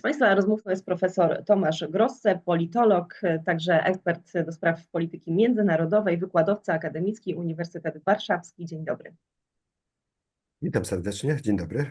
Z Państwa rozmówcą jest profesor Tomasz Grosse, politolog, także ekspert do spraw polityki międzynarodowej, wykładowca akademicki Uniwersytet Warszawski. Dzień dobry. Witam serdecznie, dzień dobry.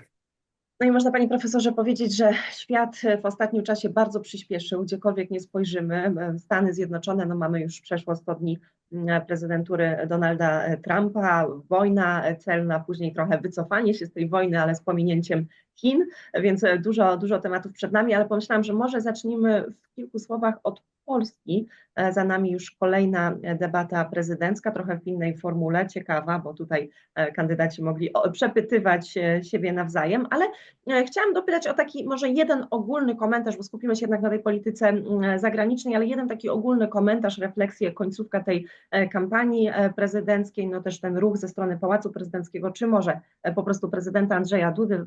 No i można Panie Profesorze powiedzieć, że świat w ostatnim czasie bardzo przyspieszył, gdziekolwiek nie spojrzymy. Stany Zjednoczone, no mamy już przeszło 100 dni mm, prezydentury Donalda Trumpa, wojna celna, później trochę wycofanie się z tej wojny, ale z pominięciem Chin, więc dużo, dużo tematów przed nami, ale pomyślałam, że może zacznijmy w kilku słowach od Polski. E, za nami już kolejna debata prezydencka, trochę w innej formule, ciekawa, bo tutaj e, kandydaci mogli przepytywać siebie nawzajem, ale e, chciałam dopytać o taki może jeden ogólny komentarz, bo skupimy się jednak na tej polityce zagranicznej, ale jeden taki ogólny komentarz, refleksję, końcówka tej kampanii prezydenckiej, no też ten ruch ze strony Pałacu Prezydenckiego, czy może po prostu prezydenta Andrzeja Dudy,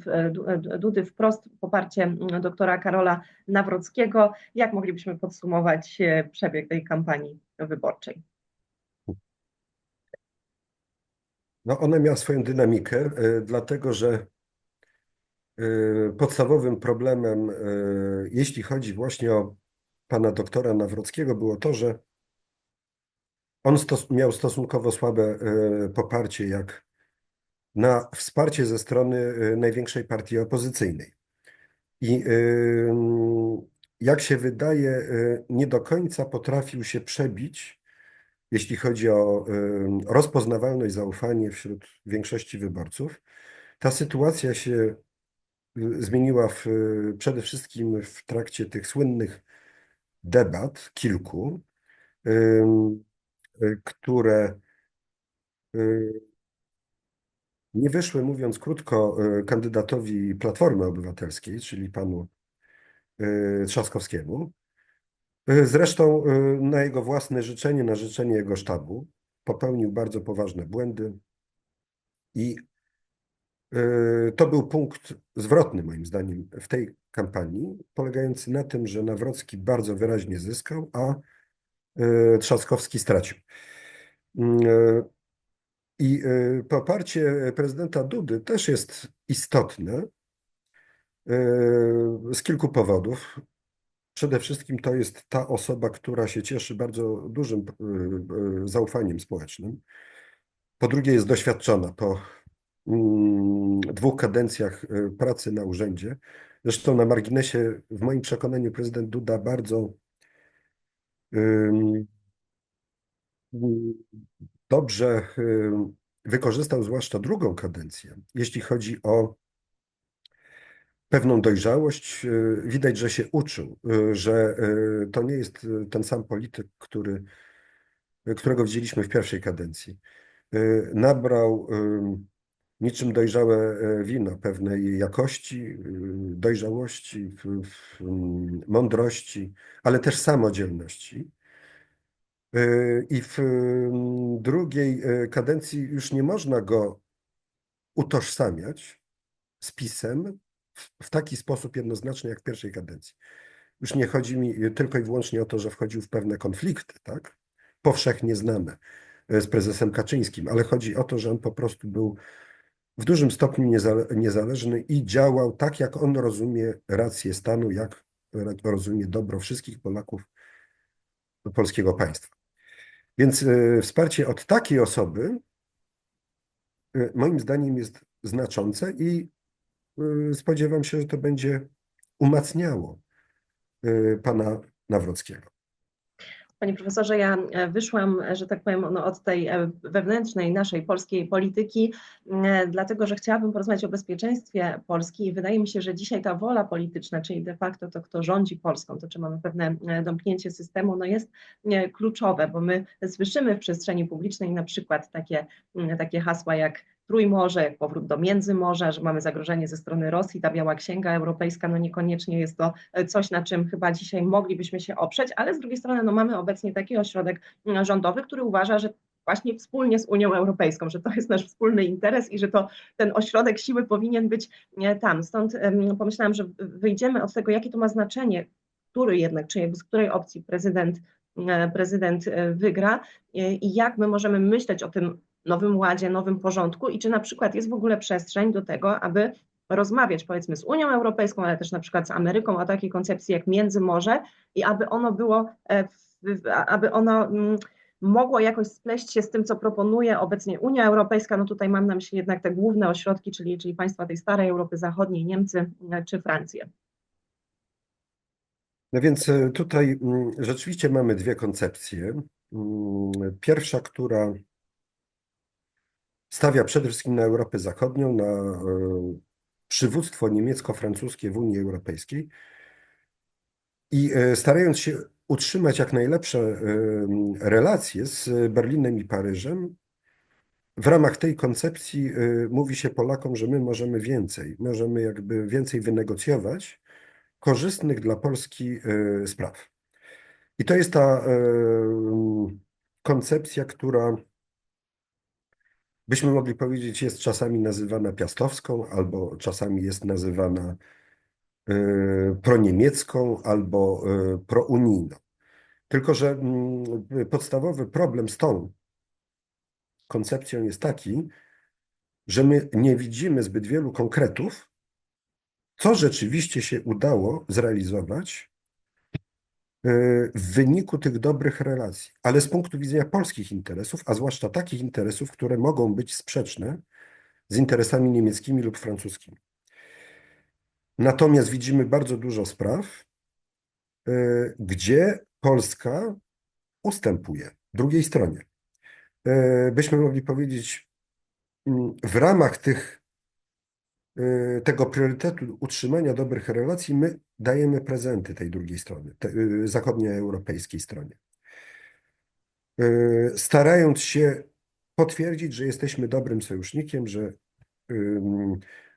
Dudy wprost poparcie doktora Karola Nawrockiego. Jak moglibyśmy podsumować przebieg tej kampanii wyborczej? No ona miała swoją dynamikę, e, dlatego że e, podstawowym problemem, e, jeśli chodzi właśnie o pana doktora Nawrockiego, było to, że on stos miał stosunkowo słabe poparcie jak na wsparcie ze strony największej partii opozycyjnej. I jak się wydaje, y, nie do końca potrafił się przebić, jeśli chodzi o y, rozpoznawalność, zaufanie wśród większości wyborców. Ta sytuacja się y, zmieniła w, przede wszystkim w trakcie tych słynnych debat, kilku, które nie wyszły, mówiąc krótko, kandydatowi Platformy Obywatelskiej, czyli panu Trzaskowskiemu. Y, zresztą y, na jego własne życzenie, na życzenie jego sztabu, popełnił bardzo poważne błędy i to był punkt zwrotny, moim zdaniem, w tej kampanii, polegający na tym, że Nawrocki bardzo wyraźnie zyskał, a Trzaskowski stracił. I poparcie prezydenta Dudy też jest istotne, z kilku powodów. Przede wszystkim to jest ta osoba, która się cieszy bardzo dużym y, y, zaufaniem społecznym. Po drugie, jest doświadczona po mm, dwóch kadencjach y, pracy na urzędzie. Zresztą na marginesie, w moim przekonaniu, prezydent Duda bardzo dobrze wykorzystał zwłaszcza drugą kadencję, jeśli chodzi o pewną dojrzałość. Y, widać, że się uczył, y, że y, to nie jest ten sam polityk, który, którego widzieliśmy w pierwszej kadencji. Nabrał niczym dojrzałe wino pewnej jakości, dojrzałości, mądrości, ale też samodzielności. I w drugiej kadencji już nie można go utożsamiać z pisem, w taki sposób jednoznaczny jak w pierwszej kadencji. Już nie chodzi mi tylko i wyłącznie o to, że wchodził w pewne konflikty, tak? powszechnie znane e, z prezesem Kaczyńskim, ale chodzi o to, że on po prostu był w dużym stopniu niezależny i działał tak, jak on rozumie rację stanu, jak rozumie dobro wszystkich Polaków polskiego państwa. Więc wsparcie od takiej osoby moim zdaniem jest znaczące i Y, spodziewam się, że to będzie umacniało y, pana Nawrockiego. Panie profesorze, ja e, wyszłam, e, że tak powiem, no, od tej e, wewnętrznej naszej polskiej polityki, dlatego że chciałabym porozmawiać o bezpieczeństwie Polski i wydaje mi się, że dzisiaj ta wola polityczna, czyli de facto to, kto rządzi Polską, to czy mamy pewne domknięcie systemu, no jest kluczowe, bo my słyszymy w przestrzeni publicznej na przykład takie, takie hasła jak Trójmorze, powrót do Międzymorza, że mamy zagrożenie ze strony Rosji, ta Biała Księga Europejska, no niekoniecznie jest to e, coś, na czym chyba dzisiaj moglibyśmy się oprzeć, ale z drugiej strony no mamy obecnie taki ośrodek rządowy, który uważa, że właśnie wspólnie z Unią Europejską, że to jest nasz wspólny interes i że to ten ośrodek siły powinien być e, tam. Stąd pomyślałam, że wyjdziemy od tego, jakie to ma znaczenie, który jednak, czy z której opcji prezydent, e, prezydent wygra i jak my możemy myśleć o tym nowym ładzie, nowym porządku i czy na przykład jest w ogóle przestrzeń do tego, aby rozmawiać powiedzmy z Unią Europejską, ale też na przykład z Ameryką o takiej koncepcji jak Międzymorze i aby ono było, e, aby ono mm, mogło jakoś spleść się z tym, co proponuje obecnie Unia Europejska, no tutaj mam na myśli jednak te główne ośrodki, czyli, czyli państwa tej starej Europy Zachodniej, Niemcy e, czy Francję. No więc e, tutaj mm, rzeczywiście mamy dwie koncepcje. Mm, Pierwsza, która stawia przede wszystkim na Europę Zachodnią, na e, przywództwo niemiecko-francuskie w Unii Europejskiej i e, starając się utrzymać jak najlepsze e, relacje z Berlinem i Paryżem, w ramach tej koncepcji mówi się Polakom, że my możemy więcej, możemy jakby więcej wynegocjować korzystnych dla Polski spraw. I to jest ta koncepcja, która byśmy mogli powiedzieć, jest czasami nazywana piastowską, albo czasami jest nazywana e, proniemiecką, albo e, prounijną. Tylko, że mm, podstawowy problem z tą koncepcją jest taki, że my nie widzimy zbyt wielu konkretów, co rzeczywiście się udało zrealizować w wyniku tych dobrych relacji, ale z punktu widzenia polskich interesów, a zwłaszcza takich interesów, które mogą być sprzeczne z interesami niemieckimi lub francuskimi. Natomiast widzimy bardzo dużo spraw, e, gdzie Polska ustępuje drugiej stronie. E, Byśmy mogli powiedzieć, mm, w ramach tych, tego priorytetu utrzymania dobrych relacji, my dajemy prezenty tej drugiej strony, te, e, zachodnioeuropejskiej stronie. E, Starając się potwierdzić, że jesteśmy dobrym sojusznikiem, że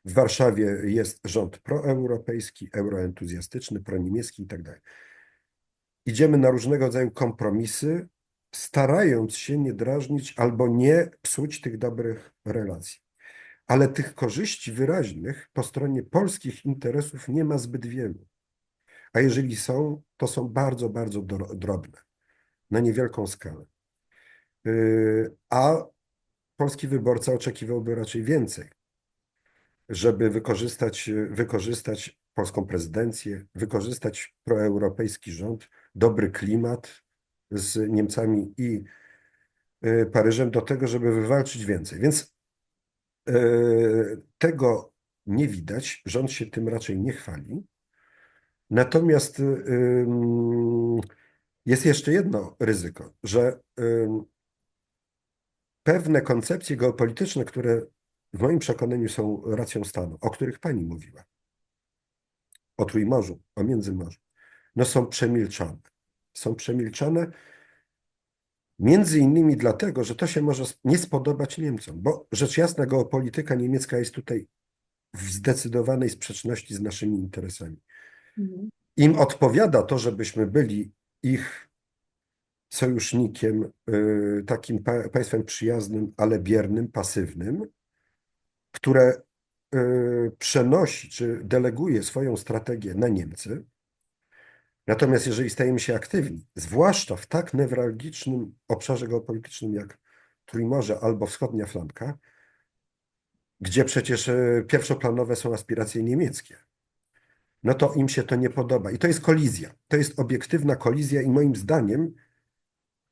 w Warszawie jest rząd proeuropejski, euroentuzjastyczny, proniemiecki i tak. Idziemy na różnego rodzaju kompromisy, starając się nie drażnić albo nie psuć tych dobrych relacji. Ale tych korzyści wyraźnych po stronie polskich interesów nie ma zbyt wielu. A jeżeli są, to są bardzo, bardzo dro- drobne, na niewielką skalę. Yy, A polski wyborca oczekiwałby raczej więcej, żeby wykorzystać, wykorzystać polską prezydencję, wykorzystać proeuropejski rząd, dobry klimat z Niemcami i y, Paryżem do tego, żeby wywalczyć więcej. Więc tego nie widać, rząd się tym raczej nie chwali. Natomiast jest jeszcze jedno ryzyko, że pewne koncepcje geopolityczne, które w moim przekonaniu są racją stanu, o których pani mówiła, o Trójmorzu, o Międzymorzu, no są przemilczane. Są przemilczane między innymi dlatego, że to się może nie spodobać Niemcom, bo rzecz jasna geopolityka niemiecka jest tutaj w zdecydowanej sprzeczności z naszymi interesami. Mhm. Im odpowiada to, żebyśmy byli ich sojusznikiem, y, takim pa- państwem przyjaznym, ale biernym, pasywnym, które y, przenosi czy deleguje swoją strategię na Niemcy. Natomiast jeżeli stajemy się aktywni, zwłaszcza w tak newralgicznym obszarze geopolitycznym jak Trójmorze albo wschodnia flanka, gdzie przecież y, pierwszoplanowe są aspiracje niemieckie, no to im się to nie podoba. I to jest kolizja. To jest obiektywna kolizja i moim zdaniem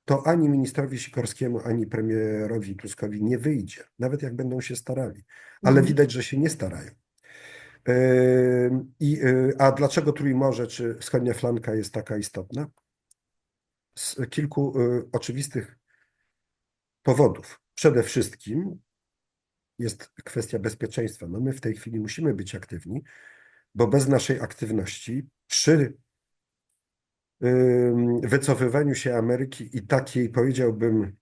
to ani ministrowi Sikorskiemu, ani premierowi Tuskowi nie wyjdzie, nawet jak będą się starali. Ale Mhm. widać, że się nie starają. I, y, a dlaczego Trójmorze czy wschodnia flanka jest taka istotna? Z kilku y, oczywistych powodów. Przede wszystkim jest kwestia bezpieczeństwa. No my w tej chwili musimy być aktywni, bo bez naszej aktywności przy wycofywaniu się Ameryki i takiej, powiedziałbym,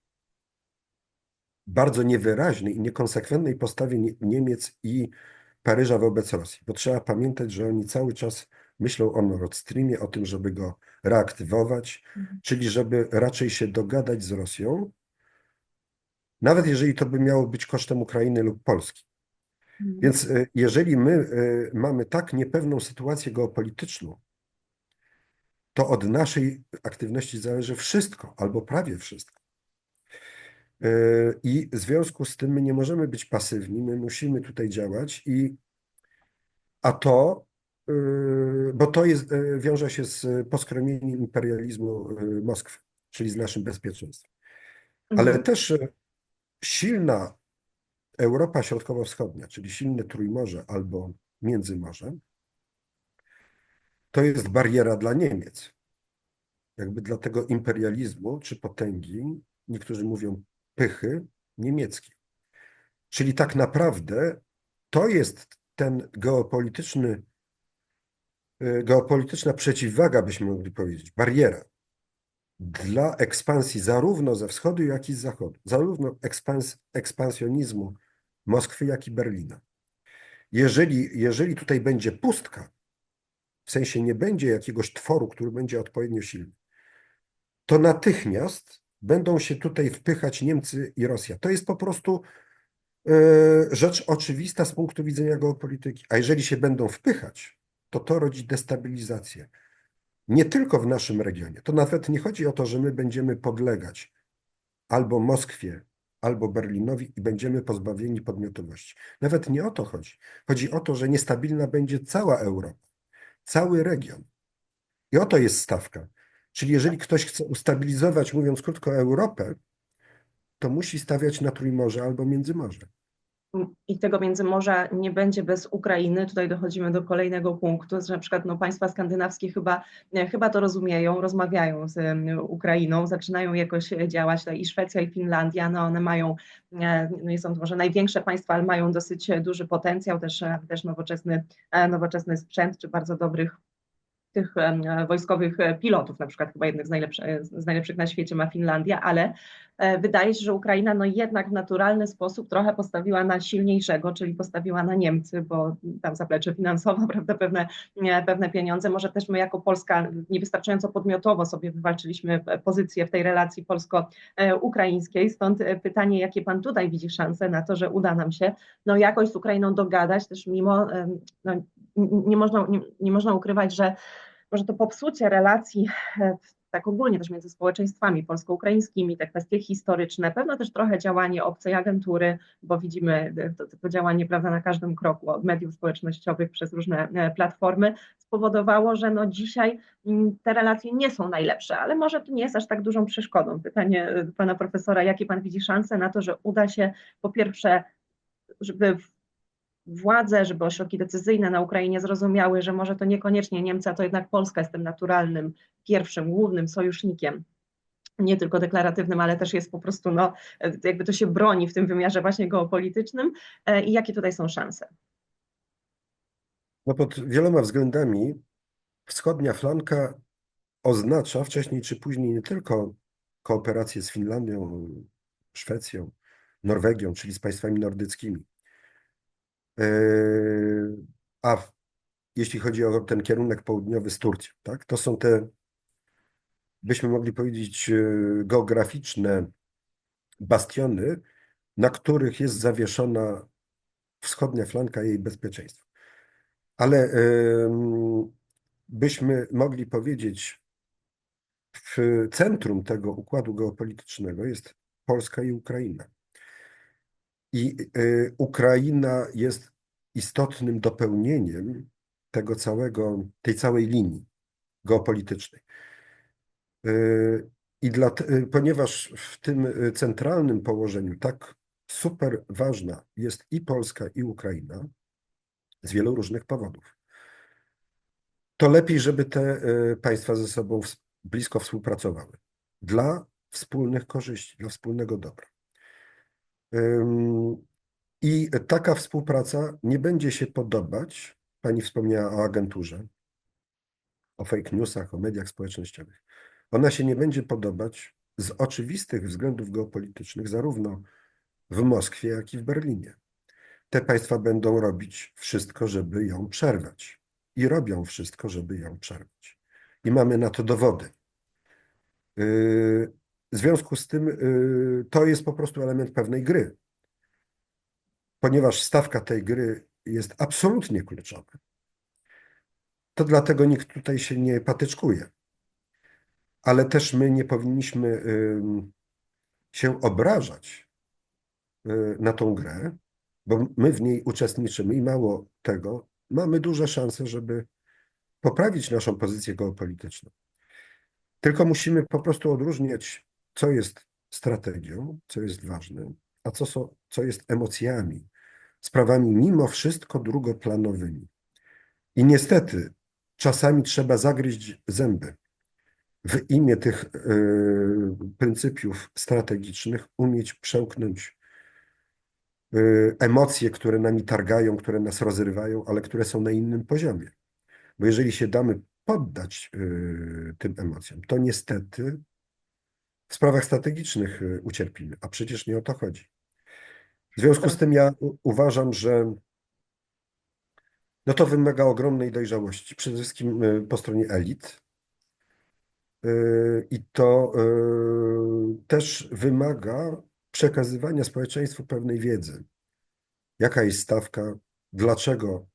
bardzo niewyraźnej i niekonsekwentnej postawie Nie- Niemiec i Paryża wobec Rosji. Bo trzeba pamiętać, że oni cały czas myślą o Nord Streamie, o tym, żeby go reaktywować, Mhm. czyli żeby raczej się dogadać z Rosją, nawet jeżeli to by miało być kosztem Ukrainy lub Polski. Mhm. Więc y, jeżeli my y, mamy tak niepewną sytuację geopolityczną, to od naszej aktywności zależy wszystko, albo prawie wszystko. Y, I w związku z tym my nie możemy być pasywni, my musimy tutaj działać i a to, yy, bo to jest, yy, wiąże się z poskromieniem imperializmu Moskwy, czyli z naszym bezpieczeństwem. Ale Mhm. też silna Europa Środkowo-Wschodnia, czyli silne Trójmorze albo Międzymorze, to jest bariera dla Niemiec. Jakby dla tego imperializmu czy potęgi, niektórzy mówią pychy niemieckiej. Czyli tak naprawdę to jest ten geopolityczny, y, geopolityczna przeciwwaga, byśmy mogli powiedzieć, bariera dla ekspansji zarówno ze wschodu, jak i z zachodu, zarówno ekspans, ekspansjonizmu Moskwy, jak i Berlina. Jeżeli, jeżeli tutaj będzie pustka, w sensie nie będzie jakiegoś tworu, który będzie odpowiednio silny, to natychmiast będą się tutaj wpychać Niemcy i Rosja. To jest po prostu e, rzecz oczywista z punktu widzenia geopolityki. A jeżeli się będą wpychać, to to rodzi destabilizację. Nie tylko w naszym regionie. To nawet nie chodzi o to, że my będziemy podlegać albo Moskwie, albo Berlinowi i będziemy pozbawieni podmiotowości. Nawet nie o to chodzi. Chodzi o to, że niestabilna będzie cała Europa, cały region. I oto jest stawka. Czyli jeżeli ktoś chce ustabilizować, mówiąc krótko, Europę, to musi stawiać na Trójmorze albo Międzymorze. I tego Międzymorza nie będzie bez Ukrainy. Tutaj dochodzimy do kolejnego punktu, że na przykład no, państwa skandynawskie chyba, e, chyba to rozumieją, rozmawiają z Ukrainą, zaczynają jakoś działać. Tutaj I Szwecja, i Finlandia, no one mają, e, no nie są to może największe państwa, ale mają dosyć duży potencjał, też, e, też nowoczesny, e, nowoczesny sprzęt, czy bardzo dobrych tych em, wojskowych e, pilotów, na przykład chyba jednych z, najlepszy, z najlepszych na świecie ma Finlandia, ale e, wydaje się, że Ukraina no jednak w naturalny sposób trochę postawiła na silniejszego, czyli postawiła na Niemcy, bo tam zaplecze finansowe, prawda, pewne, pewne pieniądze. Może też my jako Polska niewystarczająco podmiotowo sobie wywalczyliśmy e, pozycję w tej relacji polsko-ukraińskiej, stąd e, pytanie, jakie pan tutaj widzi szanse na to, że uda nam się no jakoś z Ukrainą dogadać, też mimo, no, nie można, nie, nie można ukrywać, że może to popsucie relacji e, tak ogólnie też między społeczeństwami polsko-ukraińskimi, te kwestie historyczne, pewno też trochę działanie obcej agentury, bo widzimy e, to, to działanie prawda, na każdym kroku, od mediów społecznościowych przez różne e, platformy, spowodowało, że no dzisiaj mm, te relacje nie są najlepsze, ale może to nie jest aż tak dużą przeszkodą. Pytanie pana profesora, jakie pan widzi szanse na to, że uda się po pierwsze, żeby w- władze, żeby ośrodki decyzyjne na Ukrainie zrozumiały, że może to niekoniecznie Niemcy, a to jednak Polska jest tym naturalnym, pierwszym, głównym sojusznikiem. Nie tylko deklaratywnym, ale też jest po prostu, no, jakby to się broni w tym wymiarze właśnie geopolitycznym. E, I jakie tutaj są szanse? No pod wieloma względami wschodnia flanka oznacza wcześniej czy później nie tylko kooperację z Finlandią, Szwecją, Norwegią, czyli z państwami nordyckimi. Yy, A w- jeśli chodzi o ten kierunek południowy z Turcją, tak, to są te, byśmy mogli powiedzieć, yy, geograficzne bastiony, na których jest zawieszona wschodnia flanka jej bezpieczeństwo. Ale ym, byśmy mogli powiedzieć, w centrum tego układu geopolitycznego jest Polska i Ukraina. I y, Ukraina jest istotnym dopełnieniem tego całego, tej całej linii geopolitycznej. Y, I dla, y, ponieważ w tym centralnym położeniu tak super ważna jest i Polska, i Ukraina z wielu różnych powodów, to lepiej, żeby te państwa ze sobą blisko współpracowały dla wspólnych korzyści, dla wspólnego dobra. I taka współpraca nie będzie się podobać, pani wspomniała o agenturze, o fake newsach, o mediach społecznościowych. Ona się nie będzie podobać z oczywistych względów geopolitycznych, zarówno w Moskwie, jak i w Berlinie. Te państwa będą robić wszystko, żeby ją przerwać. I robią wszystko, żeby ją przerwać. I mamy na to dowody. Yy, W związku z tym yy, to jest po prostu element pewnej gry. Ponieważ stawka tej gry jest absolutnie kluczowa, to dlatego nikt tutaj się nie patyczkuje. Ale też my nie powinniśmy się obrażać y, na tą grę, bo my w niej uczestniczymy i mało tego, mamy duże szanse, żeby poprawić naszą pozycję geopolityczną. Tylko musimy po prostu odróżniać, co jest strategią, co jest ważne, a co, są, co jest emocjami, sprawami mimo wszystko drugoplanowymi. I niestety czasami trzeba zagryźć zęby. W imię tych y, pryncypiów strategicznych umieć przełknąć y, emocje, które nami targają, które nas rozrywają, ale które są na innym poziomie. Bo jeżeli się damy poddać y, tym emocjom, to niestety w sprawach strategicznych y, ucierpimy, a przecież nie o to chodzi. W związku z tym ja uważam, że no to wymaga ogromnej dojrzałości, przede wszystkim y, po stronie elit. Y, I to też wymaga przekazywania społeczeństwu pewnej wiedzy. Jaka jest stawka, dlaczego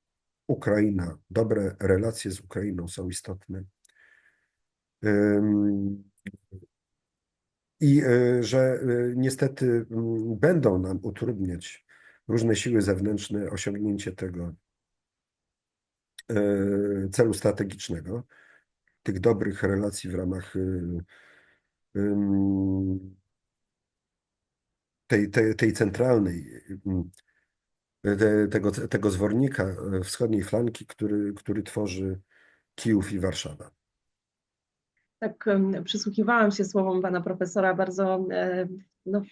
Ukraina, dobre relacje z Ukrainą są istotne. I y, że y, niestety mm, będą nam utrudniać różne siły zewnętrzne osiągnięcie tego y, celu strategicznego, tych dobrych relacji w ramach y, tej, tej, tej centralnej, te, tego, tego zwornika e, wschodniej flanki, który, który tworzy Kijów i Warszawa. Tak, przysłuchiwałam się słowom pana profesora, bardzo, e, no,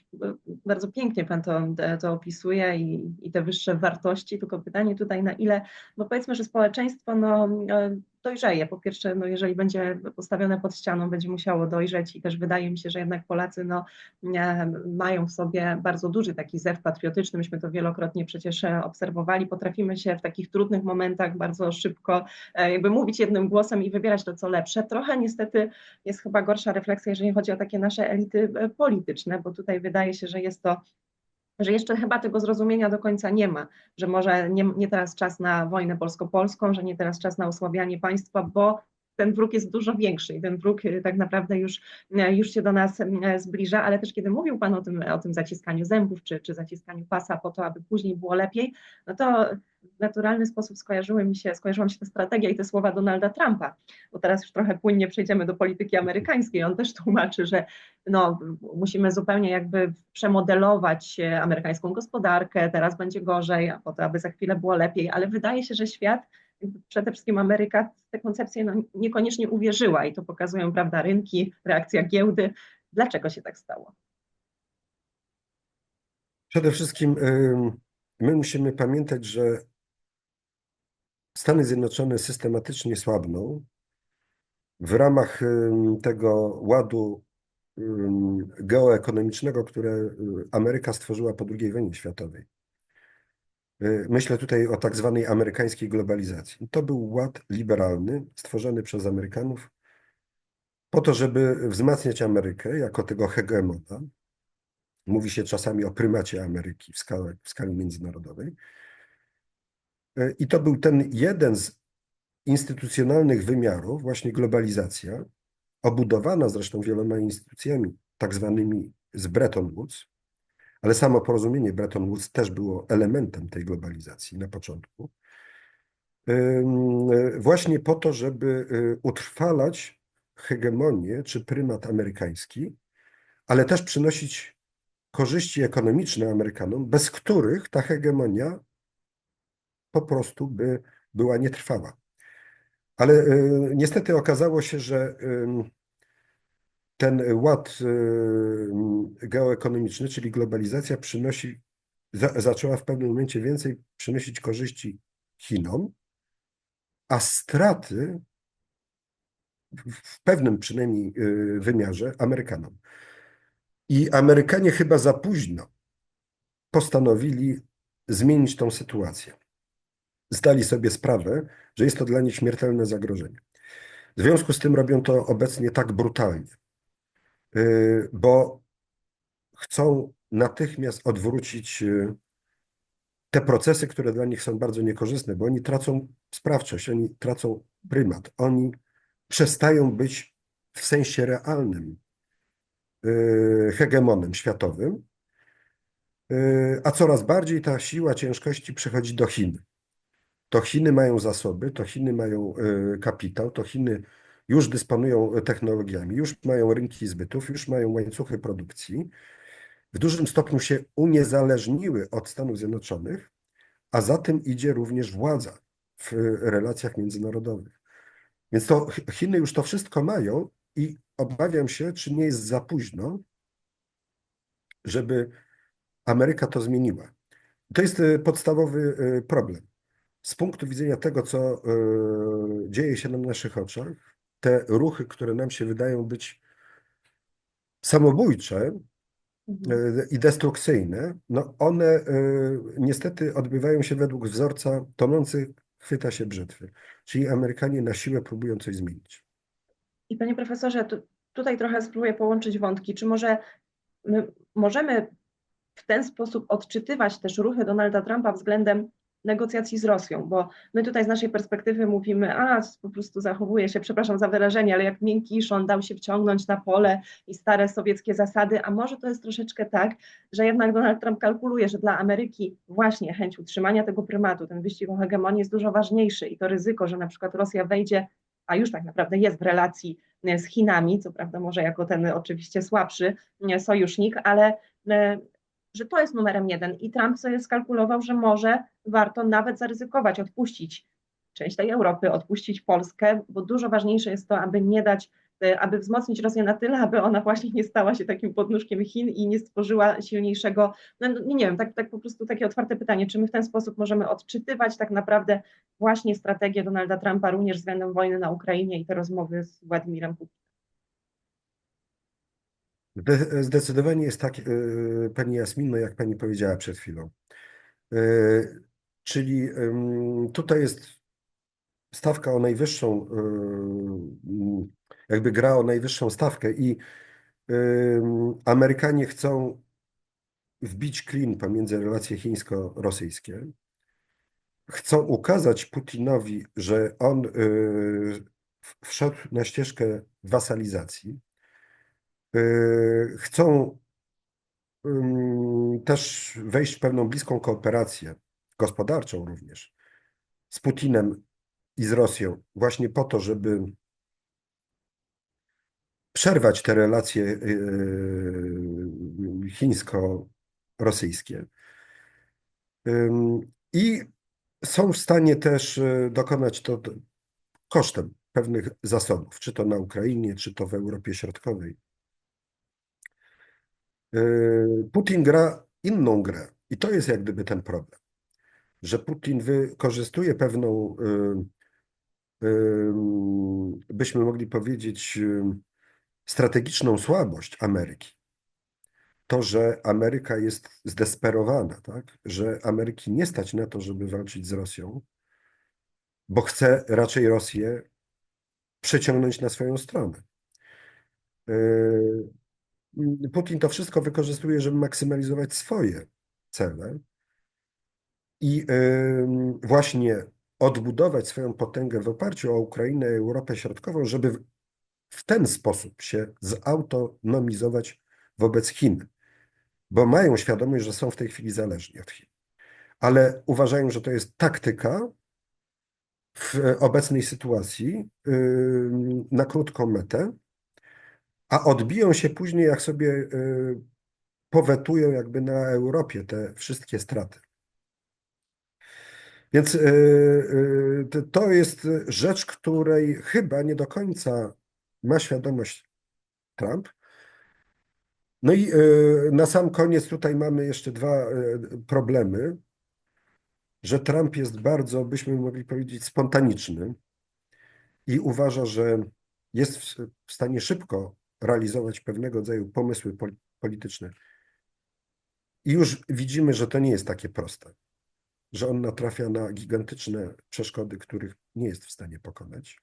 bardzo pięknie pan to, to opisuje i, i te wyższe wartości, tylko pytanie tutaj na ile, bo powiedzmy, że społeczeństwo no, e, dojrzeje. Po pierwsze, no, jeżeli będzie postawione pod ścianą, będzie musiało dojrzeć i też wydaje mi się, że jednak Polacy no, mają w sobie bardzo duży taki zew patriotyczny. Myśmy to wielokrotnie przecież e, obserwowali. Potrafimy się w takich trudnych momentach bardzo szybko e, jakby mówić jednym głosem i wybierać to, co lepsze. Trochę niestety jest chyba gorsza refleksja, jeżeli chodzi o takie nasze elity polityczne, bo tutaj wydaje się, że jest to że jeszcze chyba tego zrozumienia do końca nie ma, że może nie, nie teraz czas na wojnę polsko-polską, że nie teraz czas na osłabianie państwa, bo ten wróg jest dużo większy i ten wróg e, tak naprawdę już, e, już się do nas e, zbliża, ale też kiedy mówił Pan o tym, o tym zaciskaniu zębów czy, czy zaciskaniu pasa po to, aby później było lepiej, no to w naturalny sposób skojarzyły mi się, skojarzyła mi się ta strategia i te słowa Donalda Trumpa, bo teraz już trochę płynnie przejdziemy do polityki amerykańskiej. On też tłumaczy, że no, musimy zupełnie jakby przemodelować amerykańską gospodarkę, teraz będzie gorzej, a po to, aby za chwilę było lepiej, ale wydaje się, że świat, przede wszystkim Ameryka, w tę koncepcję no, niekoniecznie uwierzyła i to pokazują, prawda, rynki, reakcja giełdy. Dlaczego się tak stało? Przede wszystkim ym, my musimy pamiętać, że Stany Zjednoczone systematycznie słabną w ramach ym, tego ładu ym, geoekonomicznego, które y, Ameryka stworzyła po II wojnie światowej. Y, Myślę tutaj o tak zwanej amerykańskiej globalizacji. To był ład liberalny stworzony przez Amerykanów po to, żeby wzmacniać Amerykę jako tego hegemona. Mówi się czasami o prymacie Ameryki w skali, w skali międzynarodowej. Y, I to był ten jeden z instytucjonalnych wymiarów, właśnie globalizacja, obudowana zresztą wieloma instytucjami, tak zwanymi z Bretton Woods, ale samo porozumienie Bretton Woods też było elementem tej globalizacji na początku. Y, Właśnie po to, żeby y, utrwalać hegemonię czy prymat amerykański, ale też przynosić korzyści ekonomiczne Amerykanom, bez których ta hegemonia po prostu by była nietrwała. Ale y, niestety okazało się, że ten ład y, geoekonomiczny, czyli globalizacja, przynosi, za, zaczęła w pewnym momencie więcej przynosić korzyści Chinom, a straty w- pewnym przynajmniej y, wymiarze Amerykanom. I Amerykanie chyba za późno postanowili zmienić tą sytuację. Zdali sobie sprawę, że jest to dla nich śmiertelne zagrożenie. W związku z tym robią to obecnie tak brutalnie, bo chcą natychmiast odwrócić y, te procesy, które dla nich są bardzo niekorzystne, bo oni tracą sprawczość, oni tracą prymat, oni przestają być w sensie realnym y, hegemonem światowym, y, a coraz bardziej ta siła ciężkości przechodzi do Chin. to Chiny mają zasoby, to Chiny mają y, kapitał, to Chiny już dysponują technologiami, już mają rynki zbytów, już mają łańcuchy produkcji. W dużym stopniu się uniezależniły od Stanów Zjednoczonych, a za tym idzie również władza w relacjach międzynarodowych. Więc to Chiny już to wszystko mają i obawiam się, czy nie jest za późno, żeby Ameryka to zmieniła. To jest y, podstawowy y, problem. Z punktu widzenia tego, co y, dzieje się na naszych oczach, te ruchy, które nam się wydają być samobójcze Mhm. i destrukcyjne, no one niestety odbywają się według wzorca tonący chwyta się brzytwy. Czyli Amerykanie na siłę próbują coś zmienić. I panie profesorze, tu, tutaj trochę spróbuję połączyć wątki. Czy może my możemy w ten sposób odczytywać też ruchy Donalda Trumpa względem negocjacji z Rosją, bo my tutaj z naszej perspektywy mówimy, a po prostu zachowuje się, przepraszam za wyrażenie, ale jak miękiszon dał się wciągnąć na pole i stare sowieckie zasady, a może to jest troszeczkę tak, że jednak Donald Trump kalkuluje, że dla Ameryki właśnie chęć utrzymania tego prymatu, ten wyścig o hegemonię jest dużo ważniejszy i to ryzyko, że na przykład Rosja wejdzie, a już tak naprawdę jest w relacji z Chinami, co prawda może jako ten oczywiście słabszy sojusznik, ale e, że to jest numerem jeden i Trump sobie skalkulował, że może warto nawet zaryzykować, odpuścić część tej Europy, odpuścić Polskę, bo dużo ważniejsze jest to, aby nie dać, e, aby wzmocnić Rosję na tyle, aby ona właśnie nie stała się takim podnóżkiem Chin i nie stworzyła silniejszego, no, no nie wiem, tak, tak po prostu takie otwarte pytanie, czy my w ten sposób możemy odczytywać tak naprawdę właśnie strategię Donalda Trumpa również względem wojny na Ukrainie i te rozmowy z Władimirem Putinem? Zdecydowanie jest tak, e, pani Jasmino, jak pani powiedziała przed chwilą. E, czyli tutaj jest stawka o najwyższą, e, jakby gra o najwyższą stawkę i Amerykanie chcą wbić klin pomiędzy relacje chińsko-rosyjskie. Chcą ukazać Putinowi, że on wszedł na ścieżkę wasalizacji chcą też wejść w pewną bliską kooperację gospodarczą również z Putinem i z Rosją, właśnie po to, żeby przerwać te relacje yy, chińsko-rosyjskie. I są w stanie też yy, dokonać to kosztem pewnych zasobów, czy to na Ukrainie, czy to w Europie Środkowej. Yy, Putin gra inną grę. I to jest jak gdyby ten problem, że Putin wykorzystuje pewną, yy, yy, byśmy mogli powiedzieć, strategiczną słabość Ameryki. To, że Ameryka jest zdesperowana, tak? że Ameryki nie stać na to, żeby walczyć z Rosją, bo chce raczej Rosję przeciągnąć na swoją stronę. Putin to wszystko wykorzystuje, żeby maksymalizować swoje cele i właśnie odbudować swoją potęgę w oparciu o Ukrainę i Europę Środkową, żeby w ten sposób się zautonomizować wobec Chin, bo mają świadomość, że są w tej chwili zależni od Chin. Ale uważają, że to jest taktyka w obecnej sytuacji na krótką metę, a odbiją się później, jak sobie y, powetują jakby na Europie te wszystkie straty. Więc y, y, to jest rzecz, której chyba nie do końca ma świadomość Trump. No i na sam koniec tutaj mamy jeszcze dwa problemy, że Trump jest bardzo, byśmy mogli powiedzieć, spontaniczny i uważa, że jest w stanie szybko realizować pewnego rodzaju pomysły polityczne. I już widzimy, że to nie jest takie proste, że on natrafia na gigantyczne przeszkody, których nie jest w stanie pokonać,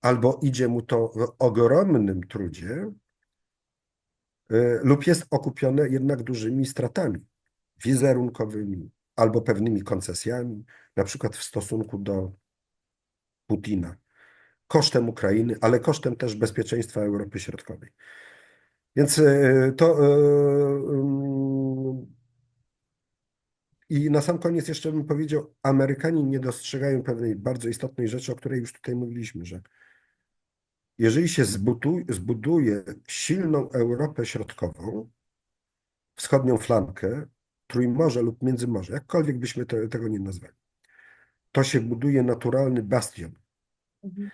albo idzie mu to w ogromnym trudzie, y, lub jest okupione jednak dużymi stratami wizerunkowymi albo pewnymi koncesjami, na przykład w stosunku do Putina kosztem Ukrainy, ale kosztem też bezpieczeństwa Europy Środkowej. Więc e, to e, mm, I na sam koniec jeszcze bym powiedział, Amerykanie nie dostrzegają pewnej bardzo istotnej rzeczy, o której już tutaj mówiliśmy, że jeżeli się zbuduj, zbuduje silną Europę Środkową, wschodnią flankę, Trójmorze lub Międzymorze, jakkolwiek byśmy te, tego nie nazwali, to się buduje naturalny bastion Mhm.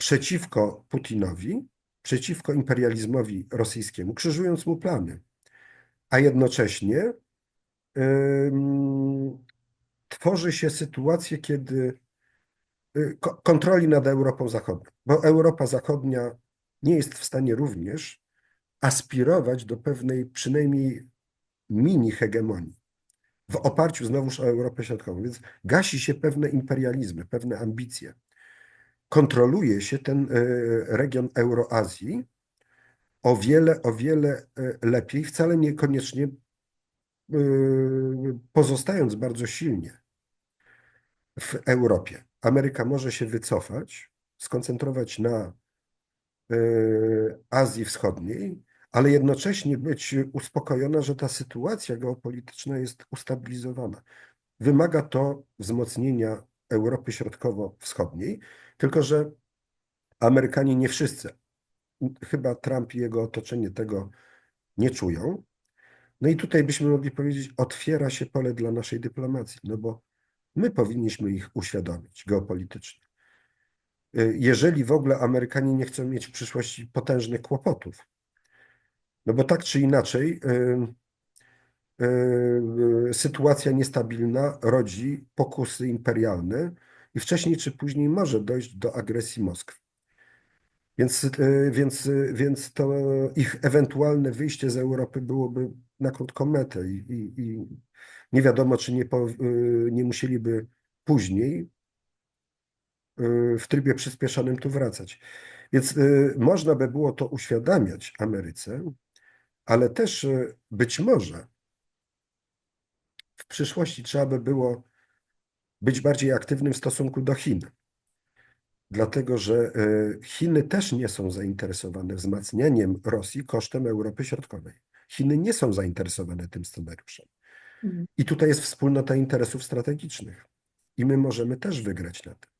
Przeciwko Putinowi, przeciwko imperializmowi rosyjskiemu, krzyżując mu plany, a jednocześnie tworzy się sytuację, kiedy y, ko- kontroli nad Europą Zachodnią, bo Europa Zachodnia nie jest w stanie również aspirować do pewnej przynajmniej mini hegemonii w oparciu znowuż o Europę Środkową, więc gasi się pewne imperializmy, pewne ambicje. Kontroluje się ten y, region Euroazji o wiele, o wiele y, lepiej, wcale niekoniecznie y, pozostając bardzo silnie w Europie. Ameryka może się wycofać, skoncentrować na Azji Wschodniej, ale jednocześnie być uspokojona, że ta sytuacja geopolityczna jest ustabilizowana. Wymaga to wzmocnienia Europy Środkowo-Wschodniej, tylko że Amerykanie nie wszyscy, chyba Trump i jego otoczenie tego nie czują. No i tutaj byśmy mogli powiedzieć, otwiera się pole dla naszej dyplomacji, no bo my powinniśmy ich uświadomić geopolitycznie. Y, Jeżeli w ogóle Amerykanie nie chcą mieć w przyszłości potężnych kłopotów, no bo tak czy inaczej, y, y, sytuacja niestabilna rodzi pokusy imperialne i wcześniej czy później może dojść do agresji Moskwy. Więc, y, więc, y, więc to ich ewentualne wyjście z Europy byłoby na krótką metę i, i, i nie wiadomo, czy nie, po, y, nie musieliby później w trybie przyspieszonym tu wracać. Więc można by było to uświadamiać Ameryce, ale też być może w przyszłości trzeba by było być bardziej aktywnym w stosunku do Chin. Dlatego, że y, Chiny też nie są zainteresowane wzmacnianiem Rosji kosztem Europy Środkowej. Chiny nie są zainteresowane tym scenariuszem. Mhm. I tutaj jest wspólnota interesów strategicznych. I my możemy też wygrać na tym.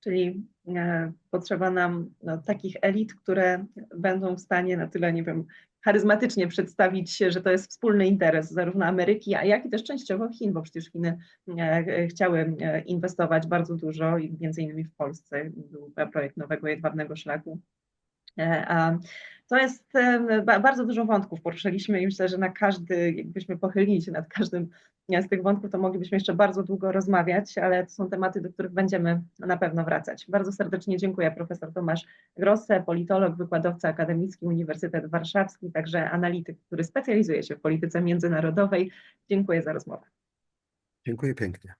Czyli e, potrzeba nam no, takich elit, które będą w stanie na tyle, nie wiem, charyzmatycznie przedstawić że to jest wspólny interes zarówno Ameryki, jak i też częściowo Chin, bo przecież Chiny e, chciały e, inwestować bardzo dużo między innymi w Polsce był projekt nowego jedwabnego szlaku. E, to jest ba- bardzo dużo wątków poruszyliśmy i myślę, że na każdy, jakbyśmy pochylili się nad każdym z tych wątków, to moglibyśmy jeszcze bardzo długo rozmawiać, ale to są tematy, do których będziemy na pewno wracać. Bardzo serdecznie dziękuję profesor Tomasz Grosse, politolog, wykładowca akademicki Uniwersytet Warszawski, także analityk, który specjalizuje się w polityce międzynarodowej. Dziękuję za rozmowę. Dziękuję pięknie.